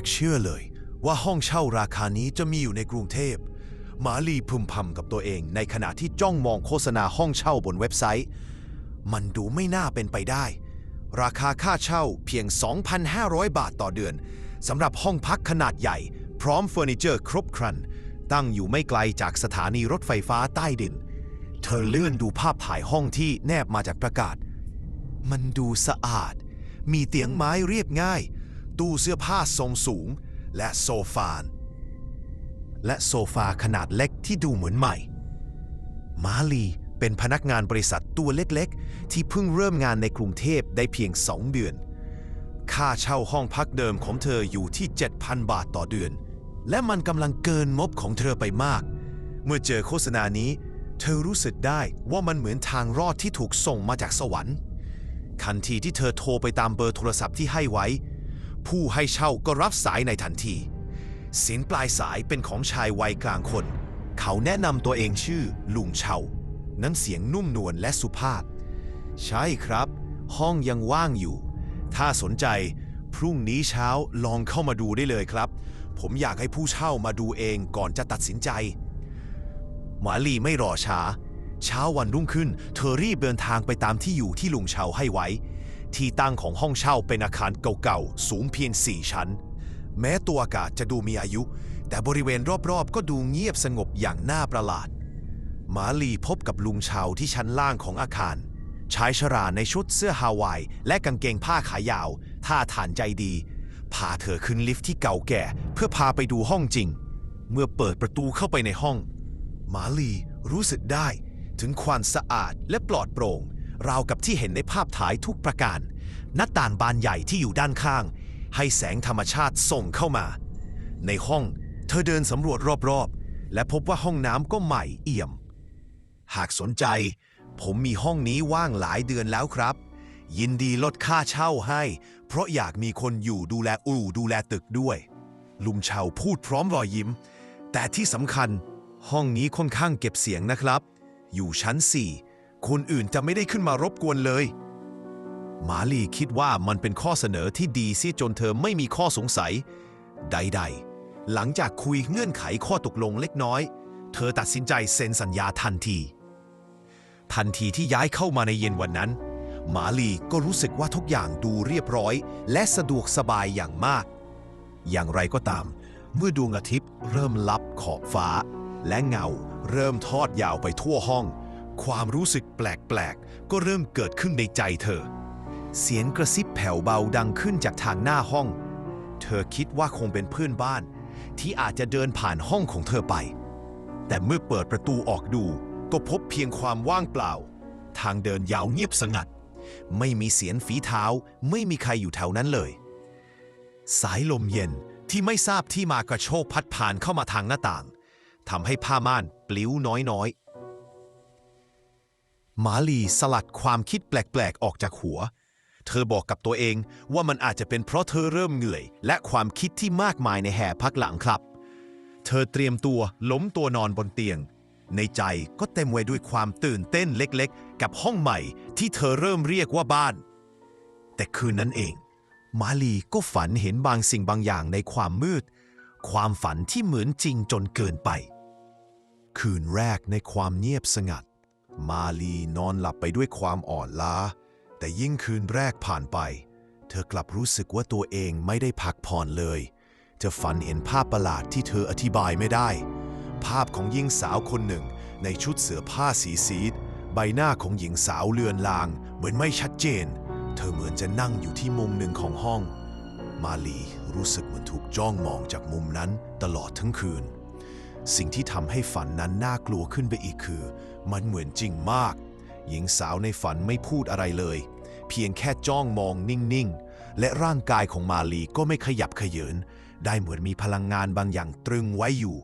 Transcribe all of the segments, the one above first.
ากเชื่อเลย ว่าห้องเช่าราคานี้จะมีอยู่ในกรุงเทพหมาลีพึมพำกับตัวเอง ในขณะที่จ้องมองโฆษณาห้องเช่าบนเว็บไซต์ มันดูไม่น่าเป็นไปได้ ราคาค่าเช่าเพียง 2,500 บาทต่อเดือนสำหรับห้องพักขนาดใหญ่ พร้อมเฟอร์นิเจอร์ครบครัน ตั้งอยู่ไม่ไกลจากสถานีรถไฟฟ้าใต้ดิน เธอเลื่อนดูภาพถ่ายห้องที่แนบมาจากประกาศ มันดูสะอาด มีเตียงไม้เรียบง่าย ตู้เสื้อผ้าทรงสูง และโซฟา และโซฟาขนาดเล็กที่ดูเหมือนใหม่ มาลีเป็นพนักงานบริษัทตัวเล็กๆ ที่เพิ่งเริ่มงานในกรุงเทพได้เพียง2เดือน ค่าเช่าห้องพักเดิมของเธออยู่ที่ 7,000 บาทต่อเดือน และมันกำลังเกินงบของเธอไปมาก เมื่อเจอโฆษณานี้ เธอรู้สึกได้ว่ามันเหมือนทางรอดที่ถูกส่งมาจากสวรรค์ทันทีที่เธอโทรไปตามเบอร์โทรศัพท์ที่ให้ไว้ ผู้ให้เช่าก็รับสายในทันทีเสียงปลายสายเป็นของชายวัยกลางคน เขาแนะนำตัวเองชื่อลุงเชาน้ำเสียงนุ่มนวลและสุภาพ ใช่ครับ ห้องยังว่างอยู่ ถ้าสนใจ พรุ่งนี้เช้าลองเข้ามาดูได้เลยครับ ผมอยากให้ผู้เช่ามาดูเองก่อนจะตัดสินใจ หมาลีไม่รอช้า เช้าวันรุ่งขึ้น เธอรีบเดินทางไปตามที่อยู่ที่ลุงเชาให้ไว้ ที่ตั้งของห้องเช่าเป็นอาคารเก่าๆ สูงเพียง 4 ชั้น แม้ตัวอากาศจะดูมีอายุ แต่บริเวณรอบๆ ก็ดูเงียบสงบอย่างน่าประหลาด หมาลีพบกับลุงเชาที่ชั้นล่างของอาคาร ชายชราในชุดเสื้อฮาวาย และกางเกงผ้าขายาว ท่าทานใจดี พาเธอขึ้นลิฟต์ที่เก่าแก่ เพื่อพาไปดูห้องจริง เมื่อเปิดประตูเข้าไปในห้อง หมาลีรู้สึกได้ถึงความสะอาดและปลอดโปร่ง ราวกับที่เห็นในภาพถ่ายทุกประการ หน้าต่างบานใหญ่ที่อยู่ด้านข้าง ให้แสงธรรมชาติส่งเข้ามา ในห้องเธอเดินสำรวจรอบๆ และพบว่าห้องน้ำก็ใหม่เอี่ยม หากสนใจ ผมมีห้องนี้ว่างหลายเดือนแล้วครับ ยินดีลดค่าเช่าให้ เพราะอยากมีคนอยู่ดูแลอู่ดูแลตึกด้วย ลุงเชาพูดพร้อมรอยยิ้ม แต่ที่สำคัญ ห้องนี้ค่อนข้างเก็บเสียงนะครับ อยู่ชั้น4 คนอื่นจะไม่ได้ขึ้นมารบกวนเลย มาลีคิดว่ามันเป็นข้อเสนอที่ดีเสียจนเธอไม่มีข้อสงสัย ใด ๆ หลังจากคุยเงื่อนไขข้อตกลงเล็กน้อย เธอตัดสินใจเซ็นสัญญาทันที ทันทีที่ย้ายเข้ามาในเย็นวันนั้นมาลีก็รู้สึกว่าทุกอย่างดูเรียบร้อย และสะดวกสบายอย่างมาก อย่างไรก็ตาม เมื่อดวงอาทิตย์เริ่มลับขอบฟ้า และเงาเริ่มทอดยาวไปทั่วห้อง ความรู้สึกแปลกๆ ก็เริ่มเกิดขึ้นในใจเธอ เสียงกระซิบแผ่วเบาดังขึ้นจากทางหน้าห้อง เธอคิดว่าคงเป็นเพื่อนบ้าน ที่อาจจะเดินผ่านห้องของเธอไป แต่เมื่อเปิดประตูออกดู ก็พบเพียงความว่างเปล่า ทางเดินยาวเงียบสงัด ไม่มีเสียงฝีเท้า ไม่มีใครอยู่แถวนั้นเลย สายลมเย็นที่ไม่ทราบที่มากระโชกพัดผ่านเข้ามาทางหน้าต่างทำให้ผ้าม่านปลิวน้อยๆ มาลีสลัดความคิดแปลกๆ ออกจากหัว เธอบอกกับตัวเองว่ามันอาจจะเป็นเพราะเธอเริ่มเหนื่อย และความคิดที่มากมายในแห่พักหลังครับ เธอเตรียมตัวล้มตัวนอนบนเตียง ในใจก็เต็มไว้ด้วยความตื่นเต้นเล็กๆ กับห้องใหม่ที่เธอเริ่มเรียกว่าบ้าน แต่คืนนั้นเอง มาลีก็ฝันเห็นบางสิ่งบางอย่างในความมืด ความฝันที่เหมือนจริงจนเกินไป คืนแรกในความเงียบสงัด มาลีนอนหลับไปด้วยความอ่อนล้า แต่ยิ่งคืนแรกผ่านไป เธอกลับรู้สึกว่าตัวเองไม่ได้พักผ่อนเลย เธอฝันเห็นภาพประหลาดที่เธออธิบายไม่ได้ ภาพของหญิงสาวคนหนึ่ง ในชุดเสื้อผ้าสีซีด ใบหน้าของหญิงสาวเลือนลาง เหมือนไม่ชัดเจน เธอเหมือนจะนั่งอยู่ที่มุมหนึ่งของห้อง มาลีรู้สึกเหมือนถูกจ้องมองจากมุมนั้นตลอดทั้งคืน สิ่งที่ทำให้ฝันนั้นน่ากลัวขึ้นไปอีกคือ มันเหมือนจริงมาก หญิงสาวในฝันไม่พูดอะไรเลย เพียงแค่จ้องมองนิ่งๆ และร่างกายของมาลีก็ไม่ขยับเขยินได้เหมือนมีพลังงานบางอย่างตรึงไว้อยู่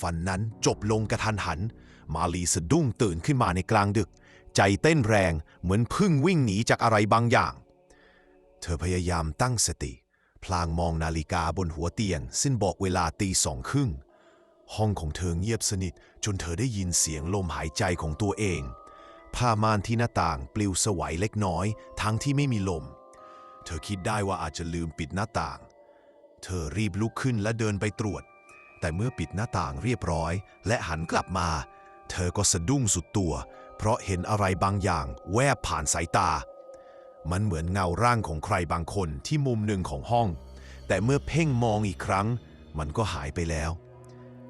ฝันนั้นจบลงกระทันหัน มาลีสะดุ้งตื่นขึ้นมาในกลางดึก ใจเต้นแรงเหมือนพึ่งวิ่งหนีจากอะไรบางอย่าง เธอพยายามตั้งสติ พลางมองนาฬิกาบนหัวเตียง ซึ่งบอกเวลาตีสองครึ่ง ห้องของเธอเงียบสนิทจนเธอได้ยินเสียงลมหายใจของตัวเอง ผ้าม่านที่หน้าต่างปลิวสวัยเล็กน้อย ทั้งที่ไม่มีลม เธอคิดได้ว่าอาจจะลืมปิดหน้าต่าง เธอรีบลุกขึ้นและเดินไปตรวจ แต่เมื่อปิดหน้าต่างเรียบร้อย และหันกลับมา เธอก็สะดุ้งสุดตัว เพราะเห็นอะไรบางอย่างแวบผ่านสายตา มันเหมือนเงาร่างของใครบางคนที่มุมหนึ่งของห้อง แต่เมื่อเพ่งมองอีกครั้ง มันก็หายไปแล้ว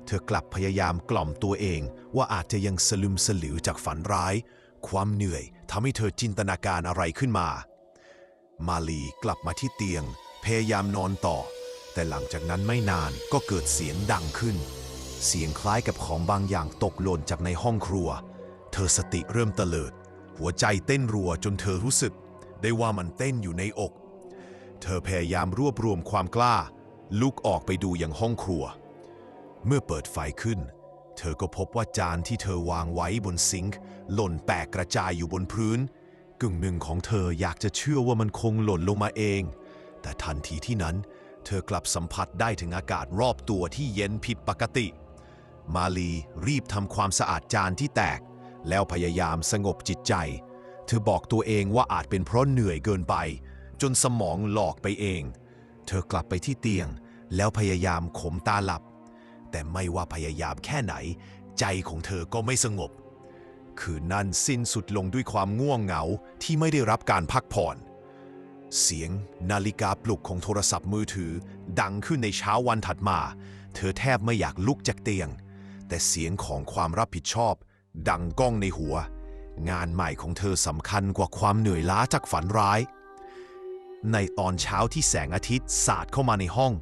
เธอกลับพยายามกล่อมตัวเอง ว่าอาจจะยังสลึมสลิวจากฝันร้าย ความเหนื่อยทำให้เธอจินตนาการอะไรขึ้นมา มาลีกลับมาที่เตียง พยายามนอนต่อ แต่หลังจากนั้นไม่นานก็เกิดเสียงดังขึ้น เสียงคล้ายกับของบางอย่างตกหล่นจากในห้องครัว เธอสติเริ่มเตลิด หัวใจเต้นรัวจนเธอรู้สึก ได้ว่ามันเต้นอยู่ในอก เธอพยายามรวบรวมความกล้า ลุกออกไปดูยังห้องครัว เมื่อเปิดไฟขึ้น เธอก็พบว่าจานที่เธอวางไว้บนซิงค์หล่นแตกกระจายอยู่บนพื้น กึ่งหนึ่งของเธออยากจะเชื่อว่ามันคงหล่นลงมาเอง แต่ทันทีที่นั้น เธอกลับสัมผัสได้ถึงอากาศรอบตัวที่เย็นผิดปกติ มาลีรีบทำความสะอาดจานที่แตก แล้วพยายามสงบจิตใจ เธอบอกตัวเองว่าอาจเป็นเพราะเหนื่อยเกินไป จนสมองหลอกไปเอง เธอกลับไปที่เตียง แล้วพยายามขมตาหลับ แต่ไม่ว่าพยายามแค่ไหน ใจของเธอก็ไม่สงบ คืนนั้นสิ้นสุดลงด้วยความง่วงเหงาที่ไม่ได้รับการพักผ่อน เสียงนาฬิกาปลุกของโทรศัพท์มือถือ ดังขึ้นในเช้าวันถัดมา เธอแทบไม่อยากลุกจากเตียง แต่เสียงของความรับผิดชอบ ดังก้องในหัว งานใหม่ของเธอสำคัญกว่าความเหนื่อยล้าจากฝันร้าย ในตอนเช้าที่แสงอาทิตย์สาดเข้ามาในห้อง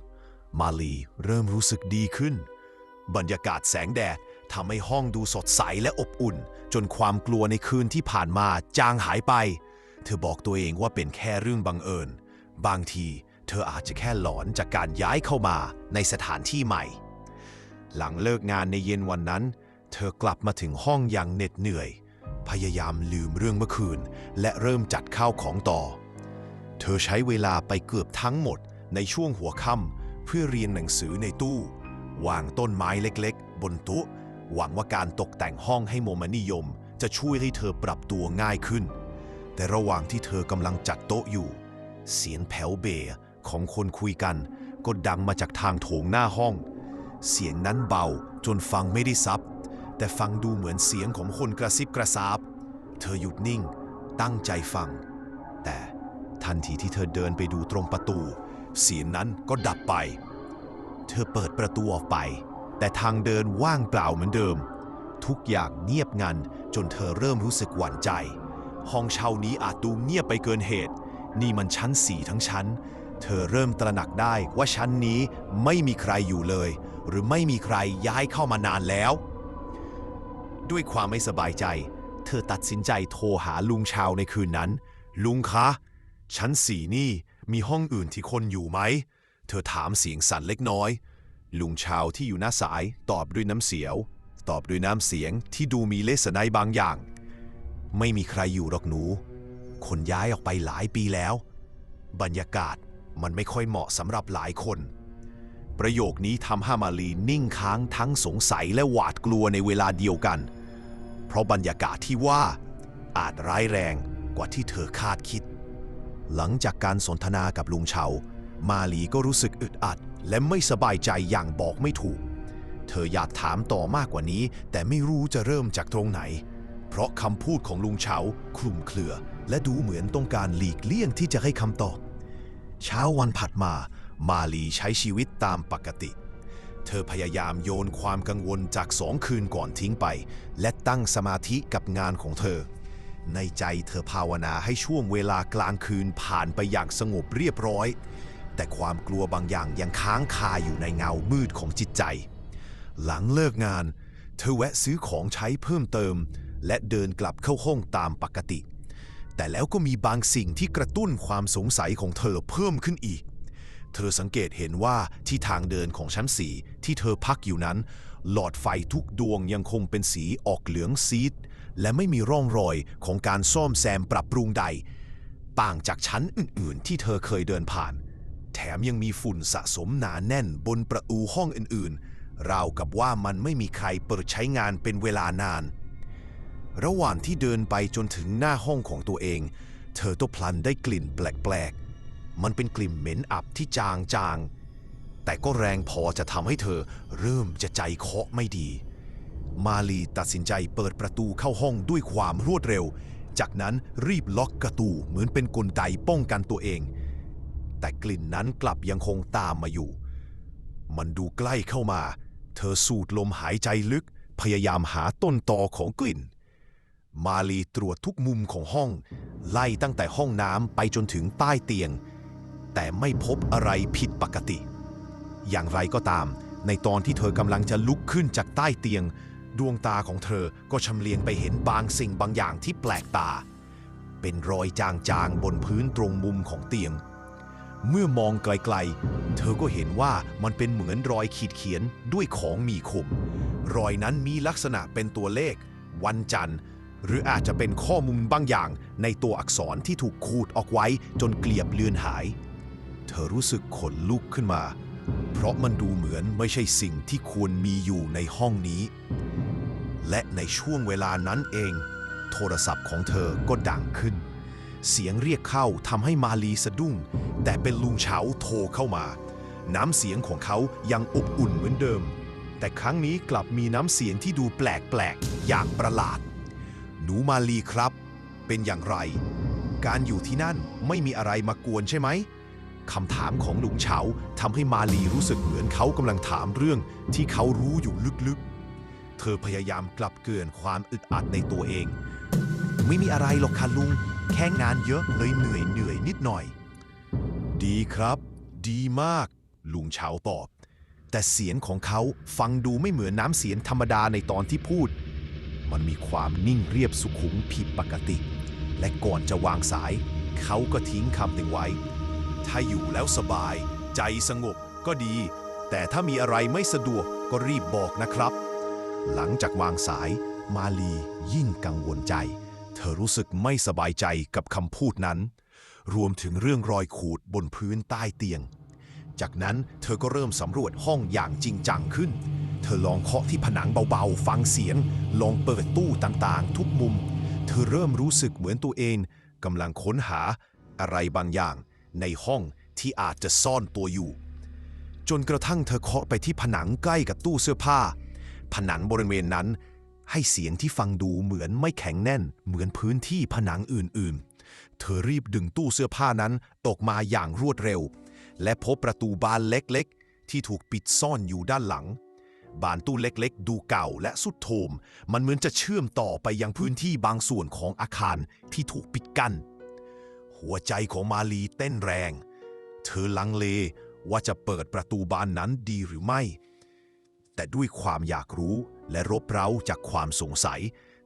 มาลีเริ่มรู้สึกดีขึ้น บรรยากาศแสงแดดทำให้ห้องดูสดใสและอบอุ่น จนความกลัวในคืนที่ผ่านมาจางหายไป เธอบอกตัวเองว่าเป็นแค่เรื่องบังเอิญ บางทีเธออาจจะแค่หลอนจากการย้ายเข้ามาในสถานที่ใหม่ หลังเลิกงานในเย็นวันนั้น เธอกลับมาถึงห้องอย่างเหน็ดเหนื่อย พยายามลืมเรื่องเมื่อคืน และเริ่มจัดข้าวของต่อ เธอใช้เวลาไปเกือบทั้งหมดในช่วงหัวค่ำเพื่อเรียนหนังสือในตู้ วางต้นไม้เล็กๆ บนโต๊ะหวังว่าการตกแต่งห้องให้โมมนิยม จะช่วยให้เธอปรับตัวง่ายขึ้น แต่ระหว่างที่เธอกำลังจัดโต๊ะอยู่ เสียงแผ่วเบของคนคุยกัน ก็ดังมาจากทางโถงหน้าห้อง เสียงนั้นเบาจนฟังไม่ได้ซับ แต่ฟังดูเหมือนเสียงของคนกระซิบกระซาบ เธอหยุดนิ่ง ตั้งใจฟัง แต่ทันทีที่เธอเดินไปดูตรงประตู เสียงนั้นก็ดับไป เธอเปิดประตูออกไป แต่ทางเดินว่างเปล่าเหมือนเดิม ทุกอย่างเงียบงันจนเธอเริ่มรู้สึกหวั่นใจ ห้องเช่านี้อาจดูเงียบไปเกินเหตุ นี่มันชั้นสี่ทั้งชั้น เธอเริ่มตระหนักได้ว่าชั้นนี้ไม่มีใครอยู่เลย หรือไม่มีใครย้ายเข้ามานานแล้ว ด้วยความไม่สบายใจ เธอตัดสินใจโทรหาลุงชาวในคืนนั้น ลุงคะ ชั้นสี่นี่มีห้องอื่นที่คนอยู่ไหม ธอถามเสียงสั่นเล็กน้อย ลุงชาวที่อยู่หน้าสายตอบด้วยน้ำเสียว ตอบด้วยน้ำเสียงที่ดูมีเลสไนบางอย่าง ไม่มีใครอยู่หรอกหนู คนย้ายออกไปหลายปีแล้ว บรรยากาศมันไม่ค่อยเหมาะสำหรับหลายคน ประโยคนี้ทำให้มาลีนิ่งค้างทั้งสงสัยและหวาดกลัวในเวลาเดียวกัน เพราะบรรยากาศที่ว่าอาจร้ายแรงกว่าที่เธอคาดคิด หลังจากการสนทนากับลุงเฉา มาลีก็รู้สึกอึดอัด และไม่สบายใจอย่างบอกไม่ถูก เธออยากถามต่อมากกว่านี้ แต่ไม่รู้จะเริ่มจากตรงไหน เพราะคำพูดของลุงเฉาคลุมเครือ และดูเหมือนต้องการหลีกเลี่ยงที่จะให้คำตอบ เช้าวันผัดมา มาลีใช้ชีวิตตามปกติเธอพยายามโยนความกังวลจากสองคืนก่อนทิ้งไป และตั้งสมาธิกับงานของเธอ ในใจเธอภาวนาให้ช่วงเวลากลางคืนผ่านไปอย่างสงบเรียบร้อย แต่ความกลัวบางอย่างยังค้างคาอยู่ในเงามืดของจิตใจ หลังเลิกงาน เธอแวะซื้อของใช้เพิ่มเติม และเดินกลับเข้าห้องตามปกติ แต่แล้วก็มีบางสิ่งที่กระตุ้นความสงสัยของเธอเพิ่มขึ้นอีก เธอสังเกตเห็นว่าที่ทางเดินของชั้นสีที่เธอพักอยู่นั้น หลอดไฟทุกดวงยังคงเป็นสีออกเหลืองซีด และไม่มีร่องรอยของการซ่อมแซมปรับปรุงใดต่างจากชั้นอื่น ๆ ที่เธอเคยเดินผ่าน แถมยังมีฝุ่นสะสมหนาแน่นบนประตูห้องอื่นๆ ราวกับว่ามันไม่มีใครเปิดใช้งานเป็นเวลานาน ระหว่างที่เดินไปจนถึงหน้าห้องของตัวเอง เธอต้องพลันได้กลิ่นแปลกๆ มันเป็นกลิ่นเหม็นอับที่จางๆ แต่ก็แรงพอจะทำให้เธอเริ่มจะใจเคาะไม่ดี มาลีตัดสินใจเปิดประตูเข้าห้องด้วยความรวดเร็ว จากนั้นรีบล็อกประตูเหมือนเป็นกลไกป้องกันตัวเอง แต่กลิ่นนั้นกลับยังคงตามมาอยู่ มันดูใกล้เข้ามา เธอสูดลมหายใจลึก พยายามหาต้นตอของกลิ่น มาลีตรวจทุกมุมของห้อง ไล่ตั้งแต่ห้องน้ำไปจนถึงใต้เตียง แต่ไม่พบอะไรผิดปกติ อย่างไรก็ตาม ในตอนที่เธอกำลังจะลุกขึ้นจากใต้เตียง ดวงตาของเธอก็ชำเลียงไปเห็นบางสิ่งบางอย่างที่แปลกตา เป็นรอยจางๆบนพื้นตรงมุมของเตียง เมื่อมองไกลๆ เธอก็เห็นว่ามันเป็นเหมือนรอยขีดเขียนด้วยของมีคม รอยนั้นมีลักษณะเป็นตัวเลข วันจันทร์ หรืออาจจะเป็นข้อมูลบางอย่างในตัวอักษรที่ถูกขูดออกไว้จนเกลียบเลือนหาย เธอรู้สึกขนลุกขึ้นมา เพราะมันดูเหมือนไม่ใช่สิ่งที่ควรมีอยู่ในห้องนี้ และในช่วงเวลานั้นเอง โทรศัพท์ของเธอก็ดังขึ้น เสียงเรียกเข้าทำให้มาลีสะดุ้ง แต่เป็นลุงเฉาโทรเข้ามา น้ำเสียงของเขายังอบอุ่นเหมือนเดิม แต่ครั้งนี้กลับมีน้ำเสียงที่ดูแปลกๆ อย่างประหลาด หนูมาลีครับ เป็นอย่างไร การอยู่ที่นั่นไม่มีอะไรมากวนใช่ไหมคำถามของลุงเฉาทำให้มาลีรู้สึกเหมือนเขากำลังถามเรื่องที่เขารู้อยู่ลึกๆ เธอพยายามกลับเกลื่อนความอึดอัดในตัวเอง ไม่มีอะไรหรอกค่ะลุง แค่งานเยอะเลยเหนื่อยเหนื่อยนิดหน่อย ดีครับ ดีมาก ลุงเฉาตอบ แต่เสียงของเขาฟังดูไม่เหมือนน้ำเสียงธรรมดาในตอนที่พูด มันมีความนิ่งเรียบสุขุมผิดปกติ และก่อนจะวางสาย เขาก็ทิ้งคำหนึ่งไว้ ถ้าอยู่แล้วสบาย ใจสงบก็ดี แต่ถ้ามีอะไรไม่สะดวกก็รีบบอกนะครับ หลังจากวางสายมาลียิ่งกังวลใจ เธอรู้สึกไม่สบายใจกับคำพูดนั้น รวมถึงเรื่องรอยขูดบนพื้นใต้เตียง จากนั้นเธอก็เริ่มสำรวจห้องอย่างจริงจังขึ้น เธอลองเคาะที่ผนังเบาๆ ฟังเสียง ลองเปิดตู้ต่างๆ ทุกมุม เธอเริ่มรู้สึกเหมือนตัวเองกำลังค้นหาอะไรบางอย่าง ในห้องที่อาจจะซ่อนตัวอยู่ จนกระทั่งเธอเคาะไปที่ผนังใกล้กับตู้เสื้อผ้า ผนังบริเวณนั้น ให้เสียงที่ฟังดูเหมือนไม่แข็งแน่น เหมือนพื้นที่ผนังอื่นๆ เธอรีบดึงตู้เสื้อผ้านั้นตกมาอย่างรวดเร็ว และพบประตูบานเล็กๆ ที่ถูกปิดซ่อนอยู่ด้านหลัง บานตู้เล็กๆ ดูเก่าและสุดโทรมมันเหมือนจะเชื่อมต่อไปยังพื้นที่บางส่วนของอาคารที่ถูกปิดกั้น หัวใจของมาลีเต้นแรง เธอลังเลว่าจะเปิดประตูบานนั้นดีหรือไม่ แต่ด้วยความอยากรู้และรบเร้าจากความสงสัย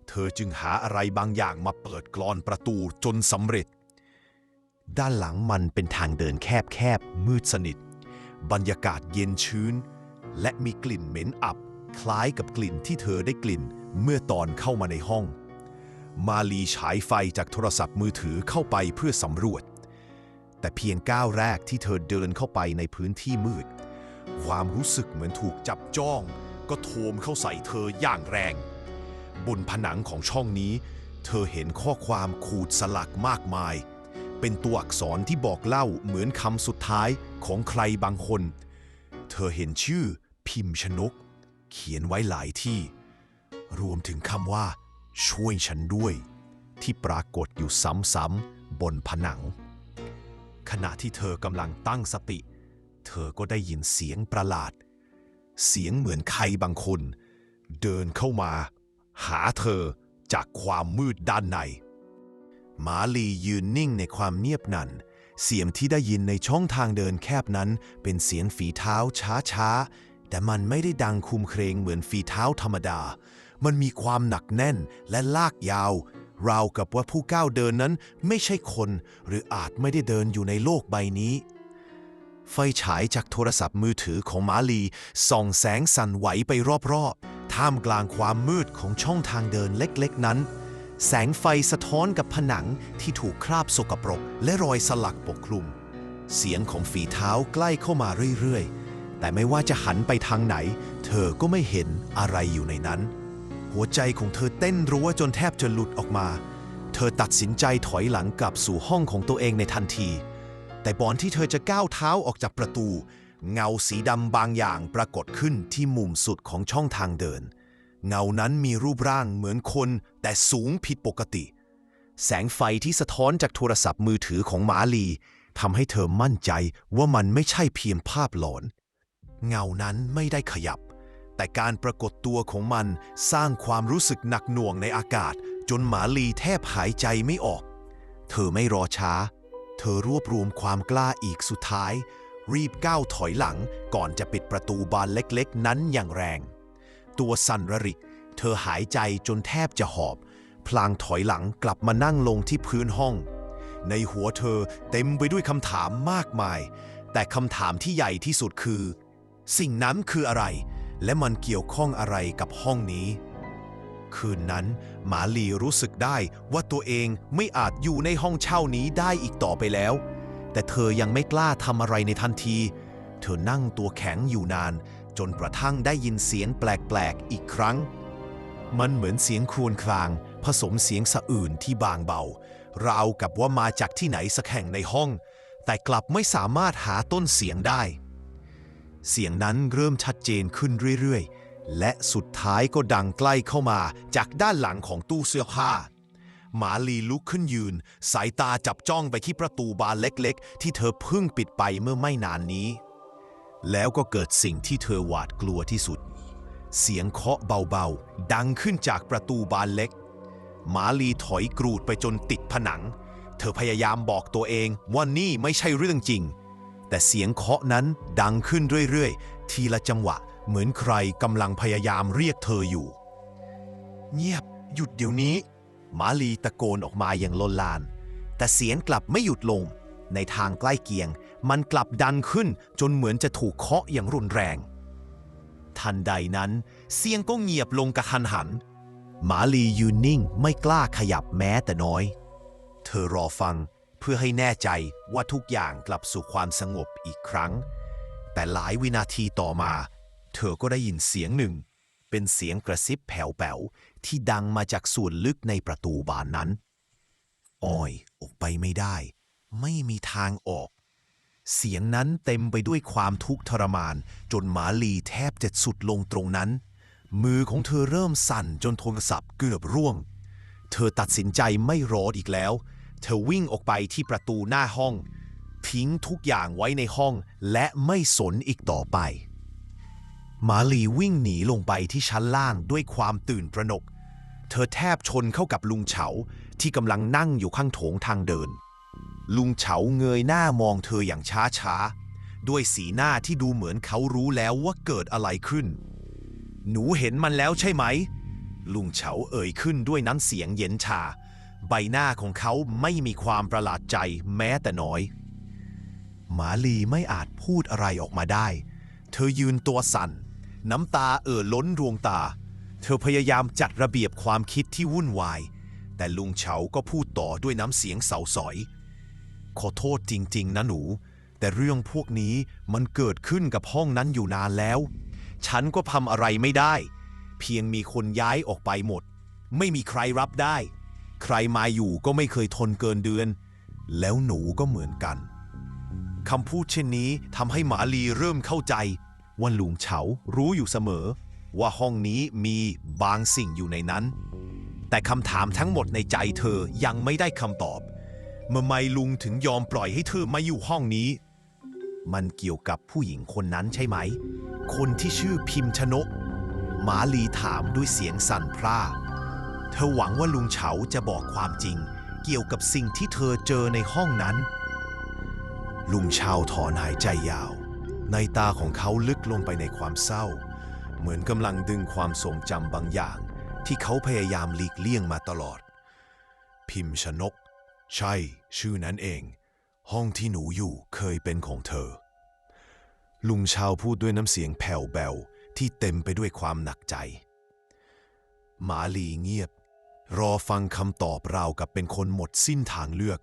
เธอจึงหาอะไรบางอย่างมาเปิดกลอนประตูจนสำเร็จ ด้านหลังมันเป็นทางเดินแคบๆมืดสนิท บรรยากาศเย็นชื้น และมีกลิ่นเหม็นอับ คล้ายกับกลิ่นที่เธอได้กลิ่นเมื่อตอนเข้ามาในห้อง มาลีฉายไฟจากโทรศัพท์มือถือเข้าไปเพื่อสำรวจ แต่เพียงก้าวแรกที่เธอเดินเข้าไปในพื้นที่มืด ความรู้สึกเหมือนถูกจับจ้อง ก็โทมเข้าใส่เธออย่างแรง บนผนังของช่องนี้ เธอเห็นข้อความขูดสลักมากมาย เป็นตัวอักษรที่บอกเล่าเหมือนคำสุดท้ายของใครบางคน เธอเห็นชื่อพิมพ์ชนก เขียนไว้หลายที่ รวมถึงคำว่า ช่วยฉันด้วย ที่ปรากฏอยู่ซ้ำๆบนผนัง ขณะที่เธอกำลังตั้งสติ เธอก็ได้ยินเสียงประหลาด เสียงเหมือนใครบางคน เดินเข้ามา หาเธอจากความมืดด้านในมาลียืนนิ่งในความเงียบนัน่นเสียงที่ได้ยินในช่องทางเดินแคบนั้น เป็นเสียงฝีเท้าช้าๆ แต่มันไม่ได้ดังคุมเครงเหมือนฝีเท้าธรรมดา มันมีความหนักแน่นและลากยาว ราวกับว่าผู้ก้าวเดินนั้นไม่ใช่คน หรืออาจไม่ได้เดินอยู่ในโลกใบนี้ ไฟฉายจากโทรศัพท์มือถือของมาลีส่องแสงสั่นไหวไปรอบๆ ท่ามกลางความมืดของช่องทางเดินเล็กๆนั้น แสงไฟสะท้อนกับผนังที่ถูกคราบสกปรก และรอยสลักปกคลุม เสียงของฝีเท้าใกล้เข้ามาเรื่อยๆ แต่ไม่ว่าจะหันไปทางไหน เธอก็ไม่เห็นอะไรอยู่ในนั้น หัวใจของเธอเต้นรัวจนแทบจะหลุดออกมา เธอตัดสินใจถอยหลังกลับสู่ห้องของตัวเองในทันที แต่บอนที่เธอจะก้าวเท้าออกจากประตู เงาสีดำบางอย่างปรากฏขึ้นที่มุมสุดของช่องทางเดิน เงานั้นมีรูปร่างเหมือนคนแต่สูงผิดปกติ แสงไฟที่สะท้อนจากโทรศัพท์มือถือของหมาลีทำให้เธอมั่นใจว่ามันไม่ใช่เพียงภาพหลอน เงานั้นไม่ได้ขยับ แต่การปรากฏตัวของมันสร้างความรู้สึกหนักหน่วงในอากาศ จนหมาลีแทบหายใจไม่ออก เธอไม่รอช้า เธอรวบรวมความกล้าอีกสุดท้าย รีบก้าวถอยหลังก่อนจะปิดประตูบานเล็กๆ นั้นอย่างแรง ตัวสั่นระริก เธอหายใจจนแทบจะหอบ พลางถอยหลังกลับมานั่งลงที่พื้นห้อง ในหัวเธอเต็มไปด้วยคำถามมากมาย แต่คำถามที่ใหญ่ที่สุดคือ สิ่งนั้นคืออะไร และมันเกี่ยวข้องอะไรกับห้องนี้ คืนนั้น หมาลีรู้สึกได้ว่าตัวเองไม่อาจอยู่ในห้องเช่านี้ได้อีกต่อไปแล้ว แต่เธอยังไม่กล้าทำอะไรในทันที เธอนั่งตัวแข็งอยู่นาน จนกระทั่งได้ยินเสียงแปลกๆอีกครั้ง มันเหมือนเสียงครวญคราง ผสมเสียงสะอื่นที่บางเบาราวกับว่ามาจากที่ไหนสักแห่งในห้อง แต่กลับไม่สามารถหาต้นเสียงได้ เสียงนั้นเริ่มชัดเจนขึ้นเรื่อยๆ และสุดท้ายก็ดังใกล้เข้ามาจากด้านหลังของตู้เสื้อผ้า หมาลีลุกขึ้นยืน สายตาจับจ้องไปที่ประตูบานเล็กๆ ที่เธอเพิ่งปิดไปเมื่อไม่นานนี้ แล้วก็เกิดสิ่งที่เธอหวาดกลัวที่สุด เสียงเคาะเบาๆ ดังขึ้นจากประตูบานเล็ก หมาลีถอยกรูดไปจนติดผนัง เธอพยายามบอกตัวเองว่านี่ไม่ใช่เรื่องจริง แต่เสียงเคาะนั้นดังขึ้นเรื่อยๆ ทีละจังหวะ เหมือนใครกำลังพยายามเรียกเธออยู่ เงียบ หยุดเดี๋ยวนี้หมาลีตะโกนออกมาอย่างลนลาน แต่เสียงกลับไม่หยุดลง ในทางใกล้เคียง มันกลับดังขึ้นจนเหมือนจะถูกเคาะอย่างรุนแรง ทันใดนั้น เสียงก็เงียบลงกระทันหันหมาลียืนนิ่งไม่กล้าขยับแม้แต่น้อย เธอรอฟังเพื่อให้แน่ใจว่าทุกอย่างกลับสู่ความสงบอีกครั้ง แต่หลายวินาทีต่อมา เธอก็ได้ยินเสียงหนึ่ง เป็นเสียงกระซิบแผ่วๆที่ดังมาจากส่วนลึกในประตูบานนั้นอ้อยออกไปไม่ได้ ไม่มีทางออก เสียงนั้นเต็มไปด้วยความทุกข์ทรมาน จนหมาลีแทบจะสุดลงตรงนั้น มือของเธอเริ่มสั่นจนโทรศัพท์เกือบร่วง เธอตัดสินใจไม่รออีกแล้ว เธอวิ่งออกไปที่ประตูหน้าห้อง ทิ้งทุกอย่างไว้ในห้องและไม่สนอีกต่อไป หมาลีวิ่งหนีลงไปที่ชั้นล่างด้วยความตื่นตระหนก เธอแทบชนเข้ากับลุงเฉาที่กำลังนั่งอยู่ข้างโถงทางเดิน ลุงเฉาเงยหน้ามองเธออย่างช้าช้าๆด้วยสีหน้าที่ดูเหมือนเขารู้แล้วว่าเกิดอะไรขึ้น หนูเห็นมันแล้วใช่ไหม ลุงเฉาเอ่ยขึ้นด้วยน้ำเสียงเย็นชา ใบหน้าของเขาไม่มีความประหลาดใจแม้แต่น้อย หมาลีไม่อาจพูดอะไรออกมาได้ เธอยืนตัวสั่น น้ำตาเอ่อล้นดวงตา เธอพยายามจัดระเบียบความคิดที่วุ่นวาย แต่ลุงเฉาก็พูดต่อด้วยน้ำเสียงเสาสอย ขอโทษจริง ๆ นะหนู แต่เรื่องพวกนี้มันเกิดขึ้นกับห้องนั้นอยู่นานแล้ว ฉันก็ทำอะไรไม่ได้ เพียงมีคนย้ายออกไปหมด ไม่มีใครรับได้ ใครมาอยู่ก็ไม่เคยทนเกินเดือน แล้วหนูก็เหมือนกันคำพูดเช่นนี้ทำให้หมาลีเริ่มเข้าใจ ว่าลุงเฉารู้อยู่เสมอ ว่าห้องนี้มีบางสิ่งอยู่ในนั้น แต่คำถามทั้งหมดในใจเธอยังไม่ได้คำตอบเมื่อไม่ลุงถึงยอมปล่อยให้เธอมาอยู่ห้องนี้ มันเกี่ยวกับผู้หญิงคนนั้นใช่ไหม คนที่ชื่อพิมพ์ชนก หมาลีถามด้วยเสียงสั่นพร่า เธอหวังว่าลุงเฉาจะบอกความจริง เกี่ยวกับสิ่งที่เธอเจอในห้องนั้น ลุงเชาถอนหายใจยาว ในตาของเขาลึกลงไปในความเศร้า เหมือนกำลังดึงความทรงจำบางอย่าง ที่เขาพยายามหลีกเลี่ยงมาตลอด พิมพ์ชนก ใช่ ชื่อนั้นเอง ห้องที่หนูอยู่เคยเป็นของเธอ ลุงชาวพูดด้วยน้ำเสียงแผ่วแบวที่เต็มไปด้วยความหนักใจ หมาลีเงียบ รอฟังคำตอบราวกับเป็นคนหมดสิ้นทางเลือก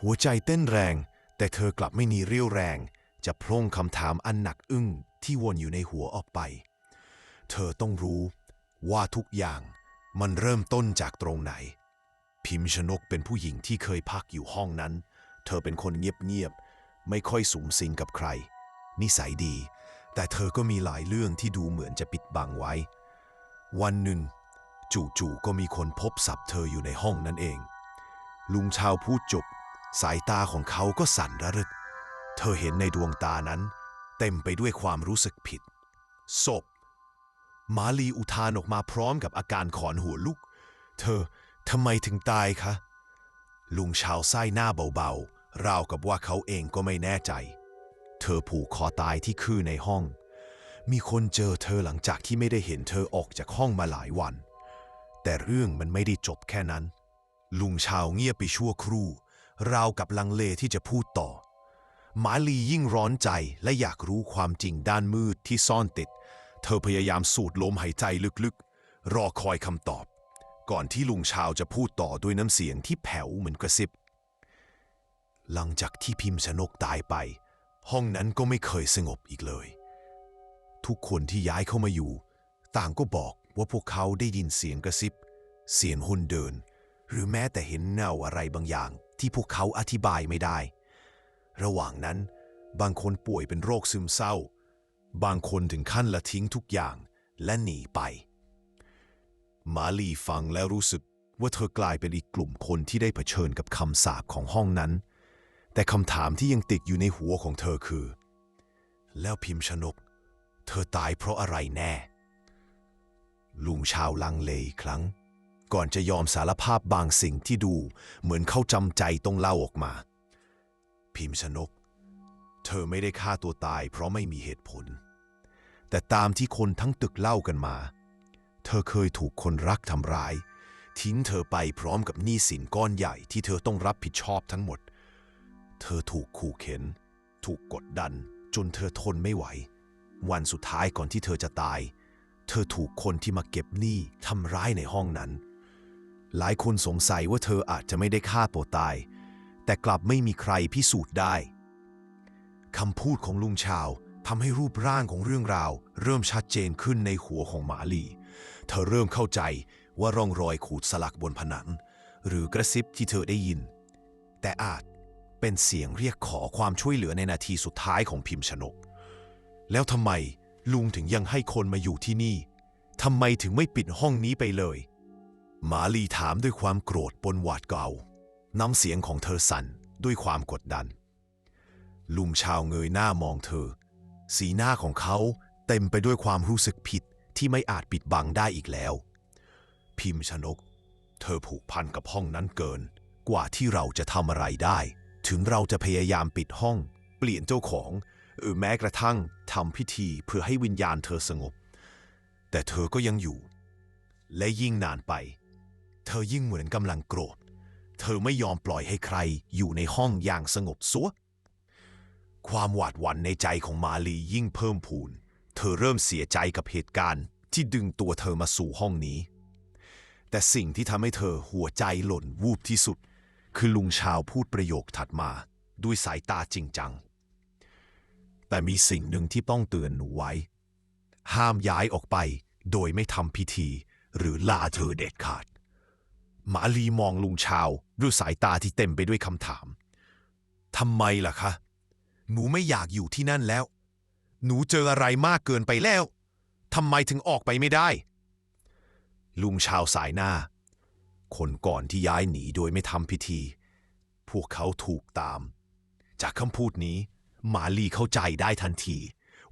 หัวใจเต้นแรง แต่เธอกลับไม่มีเรี่ยวแรง จะพร่งคำถามอันหนักอึ้งที่วนอยู่ในหัวออกไป เธอต้องรู้ว่าทุกอย่างมันเริ่มต้นจากตรงไหน พิมพ์ชนกเป็นผู้หญิงที่เคยพักอยู่ห้องนั้น เธอเป็นคนเงียบๆ ไม่ค่อยสูงสิงกับใคร นิสัยดี แต่เธอก็มีหลายเรื่องที่ดูเหมือนจะปิดบังไว้ วันหนึ่ง จู่ๆก็มีคนพบสับเธออยู่ในห้องนั่นเอง ลุงชาวพูดจบ สายตาของเขาก็สั่นระรึก เธอเห็นในดวงตานั้น เต็มไปด้วยความรู้สึกผิด ศพ มาลีอุทานออกมาพร้อมกับอาการขอนหัวลุก เธอทำไมถึงตายคะ ลุงชาวไส้หน้าเบาๆ ราวกับว่าเขาเองก็ไม่แน่ใจ เธอผูกคอตายที่คือในห้อง มีคนเจอเธอหลังจากที่ไม่ได้เห็นเธอออกจากห้องมาหลายวัน แต่เรื่องมันไม่ได้จบแค่นั้น ลุงชาวเงียบไปชั่วครู่ ราวกับลังเลที่จะพูดต่อ หมาลียิ่งร้อนใจและอยากรู้ความจริงด้านมืดที่ซ่อนติด เธอพยายามสูดลมหายใจลึกๆ รอคอยคำตอบ ก่อนที่ลุงชาวจะพูดต่อด้วยน้ำเสียงที่แผ่วเหมือนกระซิบ หลังจากที่พิมพ์ชนกตายไป ห้องนั้นก็ไม่เคยสงบอีกเลย ทุกคนที่ย้ายเข้ามาอยู่ ต่างก็บอกว่าพวกเขาได้ยินเสียงกระซิบ เสียงหุ่นเดิน หรือแม้แต่เห็นเงาอะไรบางอย่างที่พวกเขาอธิบายไม่ได้ ระหว่างนั้น บางคนป่วยเป็นโรคซึมเศร้า บางคนถึงขั้นละทิ้งทุกอย่างและหนีไป มาลีฟังแล้วรู้สึกว่าเธอกลายเป็นอีกกลุ่มคนที่ได้เผชิญกับคำสาปของห้องนั้น แต่คำถามที่ยังติดอยู่ในหัวของเธอคือ แล้วพิมพ์ชนก เธอตายเพราะอะไรแน่ ลุงชาวลังเลอีกครั้ง ก่อนจะยอมสารภาพบางสิ่งที่ดู เหมือนเขาจำใจต้องเล่าออกมา พิมพ์ชนก เธอไม่ได้ฆ่าตัวตายเพราะไม่มีเหตุผล แต่ตามที่คนทั้งตึกเล่ากันมา เธอเคยถูกคนรักทำร้าย ทิ้งเธอไปพร้อมกับหนี้สินก้อนใหญ่ที่เธอต้องรับผิดชอบทั้งหมด เธอถูกขู่เข็น ถูกกดดัน จนเธอทนไม่ไหว วันสุดท้ายก่อนที่เธอจะตาย เธอถูกคนที่มาเก็บหนี้ทำร้ายในห้องนั้น หลายคนสงสัยว่าเธออาจจะไม่ได้ฆ่าตัวตาย แต่กลับไม่มีใครพิสูจน์ได้คำพูดของลุงชาวทำให้รูปร่างของเรื่องราว เริ่มชัดเจนขึ้นในหัวของหมาลี เธอเริ่มเข้าใจว่าร่องรอยขูดสลักบนผนัง หรือกระซิบที่เธอได้ยิน แต่อาจเป็นเสียงเรียกขอความช่วยเหลือในนาทีสุดท้ายของพิมพ์ชนก แล้วทำไมลุงถึงยังให้คนมาอยู่ที่นี่ทำไมถึงไม่ปิดห้องนี้ไปเลย หมาลีถามด้วยความโกรธปนหวาดเกลัว น้ำเสียงของเธอสั่นด้วยความกดดัน ลุงชาวเงยหน้ามองเธอ สีหน้าของเขาเต็มไปด้วยความรู้สึกผิดที่ไม่อาจปิดบังได้อีกแล้ว พิมพ์ชนก เธอผูกพันกับห้องนั้นเกิน กว่าที่เราจะทำอะไรได้ ถึงเราจะพยายามปิดห้อง เปลี่ยนเจ้าของหรือแม้กระทั่งทำพิธีเพื่อให้วิญญาณเธอสงบ แต่เธอก็ยังอยู่ และยิ่งนานไป เธอยิ่งเหมือนกำลังโกรธ เธอไม่ยอมปล่อยให้ใครอยู่ในห้องอย่างสงบสัวความหวาดหวั่นในใจของมาลียิ่งเพิ่มพูน เธอเริ่มเสียใจกับเหตุการณ์ที่ดึงตัวเธอมาสู่ห้องนี้ แต่สิ่งที่ทำให้เธอหัวใจหล่นวูบที่สุด คือลุงชาวพูดประโยคถัดมาด้วยสายตาจริงจัง แต่มีสิ่งหนึ่งที่ต้องเตือนหนูไว้ ห้ามย้ายออกไปโดยไม่ทำพิธี หรือลาเธอเด็ดขาด หมาลีมองลุงชาว ด้วยสายตาที่เต็มไปด้วยคำถาม ทำไมล่ะคะ หนูไม่อยากอยู่ที่นั่นแล้ว หนูเจออะไรมากเกินไปแล้ว ทำไมถึงออกไปไม่ได้ ลุงชาวสายหน้า คนก่อนที่ย้ายหนีโดยไม่ทำพิธี พวกเขาถูกตาม จากคำพูดนี้ หมาลีเข้าใจได้ทันที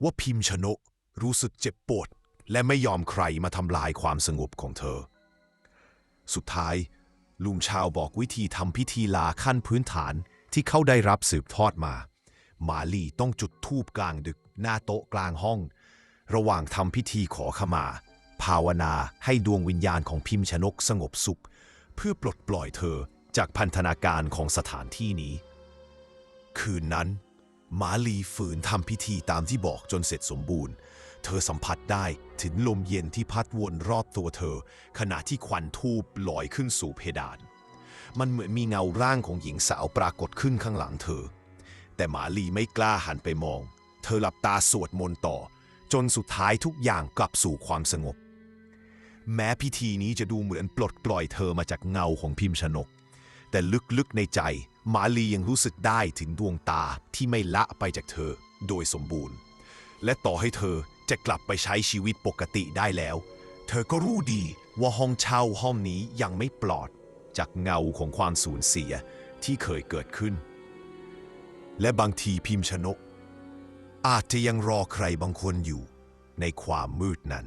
ว่าพิมพ์ชนกรู้สึกเจ็บปวดและไม่ยอมใครมาทำลายความสงบของเธอ สุดท้าย ลุงชาวบอกวิธีทำพิธีลาขั้นพื้นฐานที่เขาได้รับสืบทอดมาหมาลีต้องจุดธูปกลางดึกหน้าโต๊ะกลางห้อง ระหว่างทำพิธีขอขมา ภาวนาให้ดวงวิญญาณของพิมพ์ชนกสงบสุข เพื่อปลดปล่อยเธอจากพันธนาการของสถานที่นี้ คืนนั้นหมาลีฝืนทำพิธีตามที่บอกจนเสร็จสมบูรณ์ เธอสัมผัสได้ถึงลมเย็นที่พัดวนรอบตัวเธอ ขณะที่ควันทูบลอยขึ้นสู่เพดาน มันเหมือนมีเงาร่างของหญิงสาวปรากฏขึ้นข้างหลังเธอ แต่หมาลีไม่กล้าหันไปมอง เธอหลับตาสวดมนต์ต่อ จนสุดท้ายทุกอย่างกลับสู่ความสงบ แม้พิธีนี้จะดูเหมือนปลดปล่อยเธอมาจากเงาของพิมพ์ชนก แต่ลึกๆในใจหมาลียังรู้สึกได้ถึงดวงตาที่ไม่ละไปจากเธอโดยสมบูรณ์ และต่อให้เธอ จะกลับไปใช้ชีวิตปกติได้แล้ว เธอก็รู้ดีว่าห้องเช่าห้องนี้ยังไม่ปลอด จากเงาของความสูญเสียที่เคยเกิดขึ้น และบางทีพิมพ์ชนก อาจจะยังรอใครบางคนอยู่ในความมืดนั้น